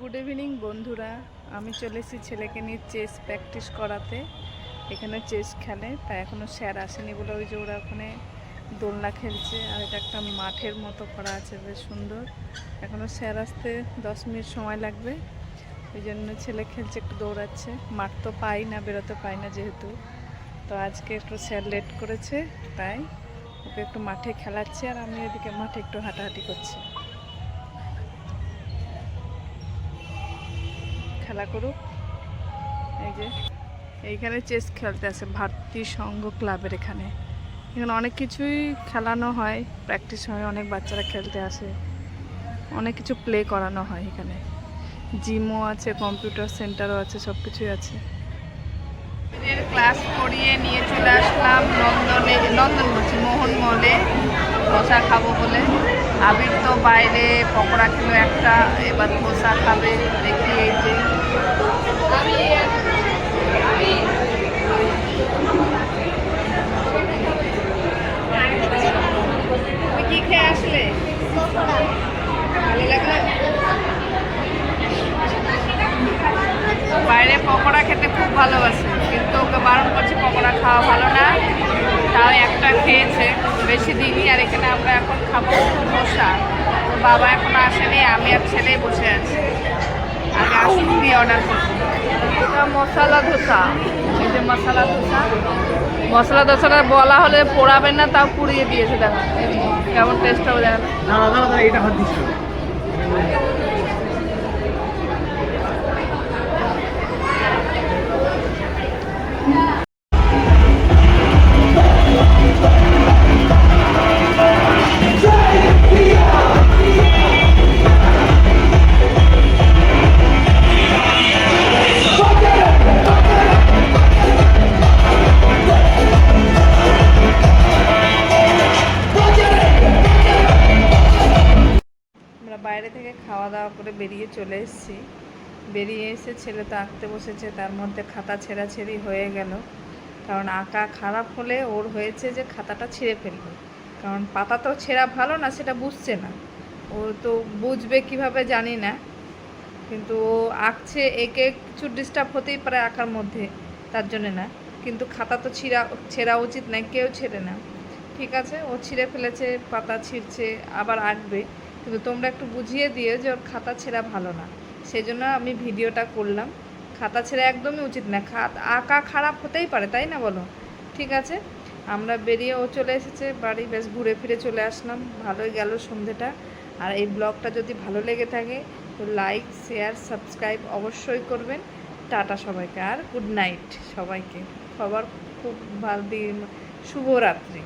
Good evening বন্ধুরা। আমি চলে এসেছি ছেলেকে নিয়ে চেস প্র্যাকটিস করাতে। এখানে চেস খেলে, তাই এখনও স্যার আসেনি বলে ওই যে ওরা ওখানে দোলনা খেলছে। আর এটা একটা মাঠের মতো করা আছে, বেশ সুন্দর। এখনও স্যার আসতে দশ মিনিট সময় লাগবে। ওই জন্য ছেলে খেলছে, একটু দৌড়াচ্ছে। মাঠ তো পাই না, বেরোতে পাই না যেহেতু। তো আজকে একটু স্যার লেট করেছে, তাই ওকে একটু মাঠে খেলাচ্ছে আর আমি এদিকে মাঠে একটু হাঁটাহাঁটি করছি। খেলা করুক। এই যে, এইখানে চেস খেলতে আসে ভারতী সংঘ ক্লাবের এখানে। এখানে অনেক কিছুই খেলানো হয়, প্র্যাকটিস হয়, অনেক বাচ্চারা খেলতে আসে। অনেক কিছু প্লে করানো হয় এখানে। জিমও আছে কম্পিউটার সেন্টারও আছে সব কিছুই আছে ক্লাস করিয়ে নিয়ে চলে আসলাম নন্দনে নন্দন বলছি মোহন মলে ধোসা খাব বলে। আবির তো বাইরে পকোড়া খেলো একটা, এবার ধোসা খাবে দেখি এই যে। আসলে? বাইরে পকোড়া খেতে খুব ভালোবাসে, কিন্তু ওকে বারণ করছে পকোড়া খাওয়া ভালো না। তাও একটা খেয়েছে বেশি দিনই আর এখানে আমরা এখন খাব ধোসা। বাবা এখন আসেনি আমি আর ছেলেই বসে আছি। আগে আসুন দিয়ে অর্ডার করব। এটা মশলা ধোসা। এই যে মশলা ধোসা। মশলা ধোসাটা বলা হলে পোড়াবেন না তাও পুড়িয়ে দিয়েছে দেখো। কেমন টেস্ট হবে দেখো। এটা আমরা বাইরে থেকে খাওয়া দাওয়া করে বেরিয়ে চলে এসেছি। বেরিয়ে এসে ছেলে তো আঁকতে বসেছে, তার মধ্যে খাতা ছেঁড়াছেড়ি হয়ে গেল। কারণ আঁকা খারাপ হলে ওর হয়েছে যে খাতাটা ছিঁড়ে ফেলবে। কারণ পাতা তো ছেঁড়া ভালো না, সেটা বুঝছে না। ও তো বুঝবে কীভাবে জানি না। কিন্তু ও আঁকছে, একে কিছু ডিস্টার্ব হতেই পারে আঁকার মধ্যে, তার জন্যে না। কিন্তু খাতা তো ছিঁড়া, ছেঁড়া উচিত নয়, কেউ ছেড়ে না। ঠিক আছে, ও ছিঁড়ে ফেলেছে, পাতা ছিঁড়ছে, আবার আঁকবে। কিন্তু তোমরা একটু বুঝিয়ে দিও যে ওর খাতা ছেঁড়া ভালো না। সেই জন্য আমি ভিডিওটা করলাম। খাতা ছেঁড়া একদমই উচিত না। খাত আঁকা খারাপ হতেই পারে, তাই না বলো? ঠিক আছে? আমরা বেরিয়ে ও চলে এসেছে বাড়ি, বেশ ঘুরে ফিরে চলে আসলাম। ভালোই গেল সন্ধেটা। আর এই ব্লগটা যদি ভালো লেগে থাকে, তো লাইক শেয়ার সাবস্ক্রাইব অবশ্যই করবেন। টাটা সবাইকে। আর গুড নাইট সবাইকে। সবার খুব ভালো দিন। শুভরাত্রি।